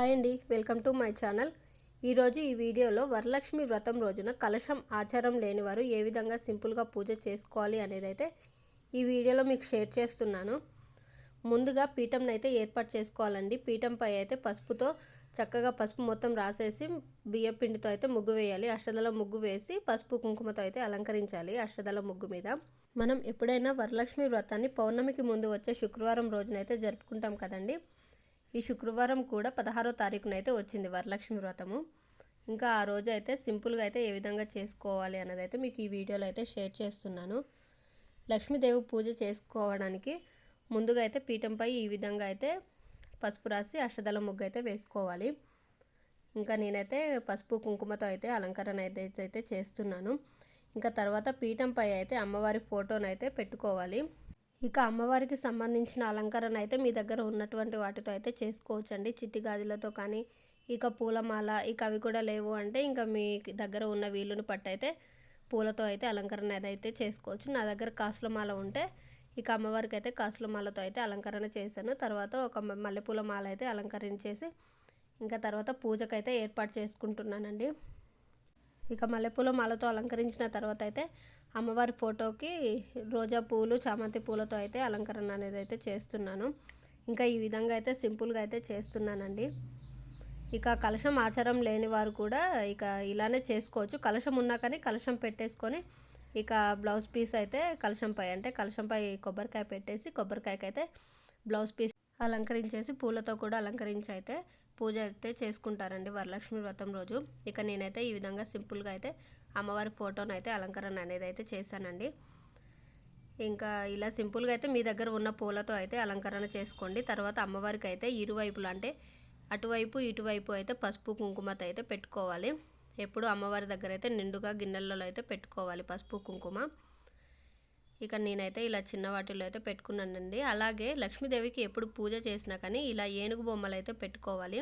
Hi అండి welcome to my channel. ఈరోజు ఈ వీడియోలో వరలక్ష్మి వ్రతం రోజున కలశం ఆచారం లేని వారు ఏ విధంగా సింపుల్గా పూజ చేసుకోవాలి అనేది అయితే ఈ వీడియోలో మీకు షేర్ చేస్తున్నాను. ముందుగా పీఠంని అయితే ఏర్పాటు చేసుకోవాలండి. పీఠంపై అయితే పసుపుతో చక్కగా పసుపు మొత్తం రాసేసి బియ్య పిండితో అయితే ముగ్గు వేయాలి. అష్టదల ముగ్గు వేసి పసుపు కుంకుమతో అయితే అలంకరించాలి అష్టదల ముగ్గు మీద. మనం ఎప్పుడైనా వరలక్ష్మి వ్రతాన్ని పౌర్ణమికి ముందు వచ్చే శుక్రవారం రోజునైతే జరుపుకుంటాం కదండి. ఈ శుక్రవారం కూడా పదహారో తారీఖున అయితే వచ్చింది వరలక్ష్మి వ్రతము. ఇంకా ఆ రోజు అయితే సింపుల్గా అయితే ఏ విధంగా చేసుకోవాలి అన్నది అయితే మీకు ఈ వీడియోలో అయితే షేర్ చేస్తున్నాను. లక్ష్మీదేవి పూజ చేసుకోవడానికి ముందుగా అయితే పీఠంపై ఈ విధంగా అయితే పసుపు రాసి అష్టదళ ముగ్గు అయితే వేసుకోవాలి. ఇంకా నేనైతే పసుపు కుంకుమతో అయితే అలంకరణ అయితే అయితే చేస్తున్నాను. ఇంకా తర్వాత పీఠంపై అయితే అమ్మవారి ఫోటోనైతే పెట్టుకోవాలి. ఇక అమ్మవారికి సంబంధించిన అలంకరణ అయితే మీ దగ్గర ఉన్నటువంటి వాటితో అయితే చేసుకోవచ్చండి. చిట్టి గాజులతో కానీ ఇక పూలమాల ఇక అవి కూడా లేవు అంటే ఇంకా మీ దగ్గర ఉన్న వీలుని పట్టయితే పూలతో అయితే అలంకరణ అయితే చేసుకోవచ్చు. నా దగ్గర కాసుల మాల ఉంటే ఇక అమ్మవారికి అయితే కాసుల మాలతో అయితే అలంకరణ చేశాను. తర్వాత ఒక మల్లెపూల మాల అయితే అలంకరించేసి ఇంకా తర్వాత పూజకైతే ఏర్పాటు చేసుకుంటున్నానండి. ఇక మల్లెపూల మాలతో అలంకరించిన తర్వాత అయితే అమ్మవారి ఫోటోకి రోజా పూలు చామంతి పూలతో అయితే అలంకరణ అనేది అయితే చేస్తున్నాను. ఇంకా ఈ విధంగా అయితే సింపుల్గా అయితే చేస్తున్నానండి. ఇక కలశం ఆచారం లేని వారు కూడా ఇక ఇలానే చేసుకోవచ్చు. కలశం ఉన్నా కానీ కలశం పెట్టేసుకొని ఇక బ్లౌజ్ పీస్ అయితే కలశంపై అంటే కలశంపై కొబ్బరికాయ పెట్టేసి కొబ్బరికాయకి అయితే బ్లౌజ్ పీస్ అలంకరించేసి పూలతో కూడా అలంకరించి అయితే పూజ అయితే చేసుకుంటారండి వరలక్ష్మి వ్రతం రోజు. ఇక నేనైతే ఈ విధంగా సింపుల్గా అయితే అమ్మవారి ఫోటోను అయితే అలంకరణ అనేది అయితే చేశానండి. ఇంకా ఇలా సింపుల్గా అయితే మీ దగ్గర ఉన్న పూలతో అయితే అలంకరణ చేసుకోండి. తర్వాత అమ్మవారికి అయితే ఇరువైపులు అంటే అటువైపు ఇటువైపు అయితే పసుపు కుంకుమతో అయితే పెట్టుకోవాలి. ఎప్పుడు అమ్మవారి దగ్గర అయితే నిండుగా గిన్నెలలో అయితే పెట్టుకోవాలి పసుపు కుంకుమ. ఇక నేనైతే ఇలా చిన్న వాటిలో అయితే పెట్టుకున్నానండి. అలాగే లక్ష్మీదేవికి ఎప్పుడు పూజ చేసినా కానీ ఇలా ఏనుగు బొమ్మలు అయితే పెట్టుకోవాలి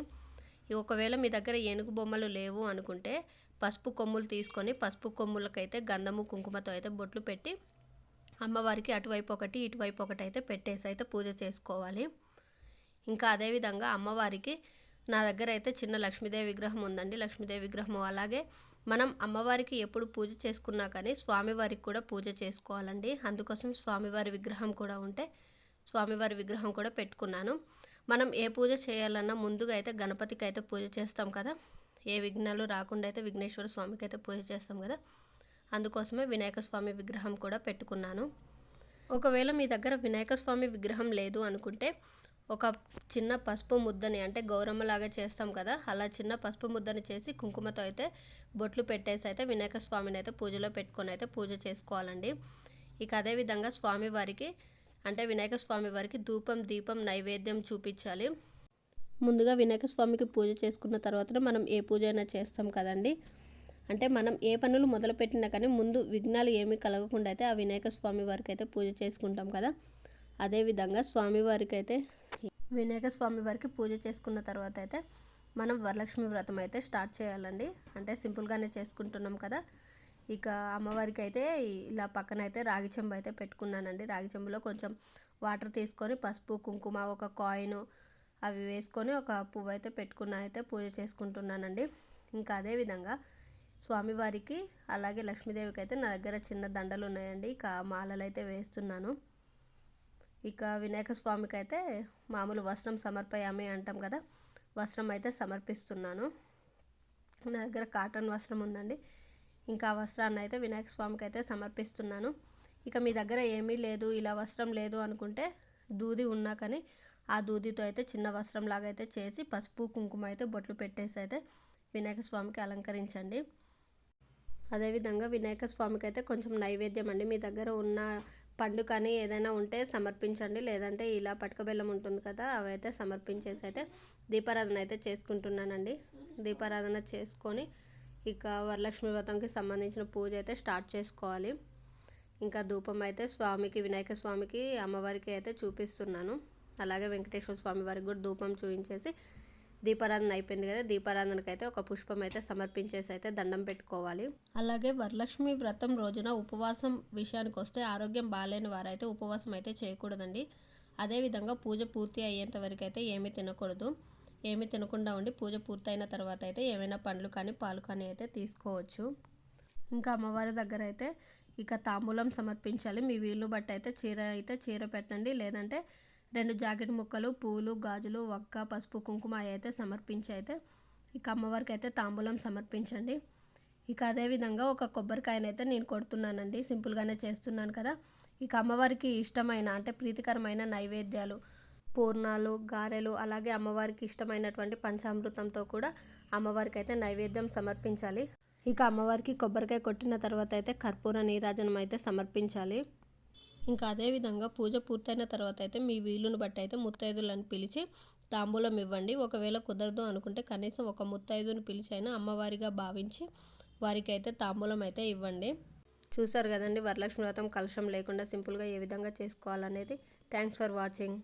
ఒకవేళ మీ దగ్గర ఏనుగు బొమ్మలు లేవు అనుకుంటే పసుపు కొమ్ములు తీసుకొని పసుపు కొమ్ములకైతే గంధము కుంకుమతో అయితే బొట్లు పెట్టి అమ్మవారికి అటువైపు ఒకటి ఇటువైపు ఒకటి అయితే పెట్టేసి అయితే పూజ చేసుకోవాలి. ఇంకా అదేవిధంగా అమ్మవారికి నా దగ్గర అయితే చిన్న లక్ష్మీదేవి విగ్రహం ఉందండి. లక్ష్మీదేవి విగ్రహం అలాగే మనం అమ్మవారికి ఎప్పుడు పూజ చేసుకున్నా కానీ స్వామివారికి కూడా పూజ చేసుకోవాలండి. అందుకోసం స్వామివారి విగ్రహం కూడా ఉంటే స్వామివారి విగ్రహం కూడా పెట్టుకున్నాను. మనం ఏ పూజ చేయాలన్నా ముందుగా అయితే గణపతికి అయితే పూజ చేస్తాం కదా. ఏ విఘ్నాలు రాకుండా అయితే విఘ్నేశ్వర స్వామికి అయితే పూజ చేస్తాం కదా. అందుకోసమే వినాయక స్వామి విగ్రహం కూడా పెట్టుకున్నాను. ఒకవేళ మీ దగ్గర వినాయక స్వామి విగ్రహం లేదు అనుకుంటే ఒక చిన్న పసుపు ముద్దని అంటే గౌరమ్మలాగా చేస్తాం కదా అలా చిన్న పసుపు ముద్దని చేసి కుంకుమతో అయితే బొట్లు పెట్టేసి అయితే వినాయక స్వామిని అయితే పూజలో పెట్టుకొని అయితే పూజ చేసుకోవాలండి. ఇక అదేవిధంగా స్వామివారికి అంటే వినాయక స్వామి వారికి ధూపం దీపం నైవేద్యం చూపించాలి. ముందుగా వినాయక స్వామికి పూజ చేసుకున్న తర్వాత మనం ఏ పూజ అయినా చేస్తాం కదండి. అంటే మనం ఏ పనులు మొదలుపెట్టినా కానీ ముందు విఘ్నాలు ఏమీ కలగకుండా అయితే ఆ వినాయక స్వామి వారికి అయితే పూజ చేసుకుంటాం కదా. అదేవిధంగా స్వామివారికి అయితే వినాయక స్వామి వారికి పూజ చేసుకున్న తర్వాత అయితే మనం వరలక్ష్మి వ్రతం అయితే స్టార్ట్ చేయాలండి. అంటే సింపుల్గానే చేసుకుంటున్నాం కదా. ఇక అమ్మవారికి అయితే ఇలా పక్కన అయితే రాగి చెంబు అయితే పెట్టుకున్నానండి. రాగి చెంబులో కొంచెం వాటర్ తీసుకొని పసుపు కుంకుమ ఒక కాయిన్ అవి వేసుకొని ఒక పువ్వు అయితే పెట్టుకున్న అయితే పూజ చేసుకుంటున్నానండి. ఇంకా అదేవిధంగా స్వామివారికి అలాగే లక్ష్మీదేవికి అయితే నా దగ్గర చిన్న దండలు ఉన్నాయండి. ఇక మాలలు అయితే వేస్తున్నాను. ఇక వినాయక స్వామికి అయితే మామూలు వస్త్రం సమర్పయామి అంటాం కదా వస్త్రం అయితే సమర్పిస్తున్నాను. నా దగ్గర కాటన్ వస్త్రం ఉందండి. ఇంకా వస్త్రాన్ని అయితే వినాయక స్వామికి అయితే సమర్పిస్తున్నాను. ఇక మీ దగ్గర ఏమీ లేదు ఇలా వస్త్రం లేదు అనుకుంటే దూది ఉన్నా కానీ ఆ దూదితో అయితే చిన్న వస్త్రం లాగా అయితే చేసి పసుపు కుంకుమ అయితే బొట్లు పెట్టేసి అయితే వినాయక స్వామికి అలంకరించండి. అదేవిధంగా వినాయక స్వామికి అయితే కొంచెం నైవేద్యం అండి. మీ దగ్గర ఉన్న పండు కానీ ఏదైనా ఉంటే సమర్పించండి. లేదంటే ఇలా పట్టుక బెల్లం ఉంటుంది కదా అవి అయితే సమర్పించేసి అయితే దీపారాధన అయితే చేసుకుంటున్నానండి. దీపారాధన చేసుకొని ఇక వరలక్ష్మి వ్రతంకి సంబంధించిన పూజ అయితే స్టార్ట్ చేసుకోవాలి. ఇంకా ధూపం అయితే స్వామికి వినాయక స్వామికి అమ్మవారికి అయితే చూపిస్తున్నాను. అలాగే వెంకటేశ్వర స్వామి వారికి కూడా ధూపం చూపించేసి దీపారాధన అయిపోయింది కదా దీపారాధనకి అయితే ఒక పుష్పం అయితే సమర్పించేసి అయితే దండం పెట్టుకోవాలి. అలాగే వరలక్ష్మి వ్రతం రోజున ఉపవాసం విషయానికి వస్తే ఆరోగ్యం బాగాలేని వారైతే ఉపవాసం అయితే చేయకూడదండి. అదేవిధంగా పూజ పూర్తి అయ్యేంత వరకు అయితే ఏమీ తినకూడదు. ఏమీ తినకుండా ఉండి పూజ పూర్తయిన తర్వాత అయితే ఏమైనా పండ్లు కానీ పాలు కానీ అయితే తీసుకోవచ్చు. ఇంకా అమ్మవారి దగ్గర అయితే ఇక తాంబూలం సమర్పించాలి. మీ వీలు బట్టి అయితే చీర అయితే చీర పెట్టండి. లేదంటే రెండు జాకెట్ ముక్కలు పూలు గాజులు ఒక్క పసుపు కుంకుమ అయితే సమర్పించి అయితే ఇక అమ్మవారికి అయితే తాంబూలం సమర్పించండి. ఇక అదేవిధంగా ఒక కొబ్బరికాయనైతే నేను కొడుతున్నానండి. సింపుల్గానే చేస్తున్నాను కదా. ఇక అమ్మవారికి ఇష్టమైన అంటే ప్రీతికరమైన నైవేద్యాలు పూర్ణాలు గారెలు అలాగే అమ్మవారికి ఇష్టమైనటువంటి పంచామృతంతో కూడా అమ్మవారికి అయితే నైవేద్యం సమర్పించాలి. ఇక అమ్మవారికి కొబ్బరికాయ కొట్టిన తర్వాత అయితే కర్పూర నీరాజనం అయితే సమర్పించాలి. ఇంకా అదేవిధంగా పూజ పూర్తయిన తర్వాత అయితే మీ వీలును బట్టి అయితే ముత్తైదులను పిలిచి తాంబూలం ఇవ్వండి. ఒకవేళ కుదరదు అనుకుంటే కనీసం ఒక ముత్తైదుని పిలిచి అయినా అమ్మవారిగా భావించి వారికి అయితే తాంబూలం అయితే ఇవ్వండి. చూసారు కదండి వరలక్ష్మి వ్రతం కలుషం లేకుండా సింపుల్గా ఏ విధంగా చేసుకోవాలనేది. Thanks for watching.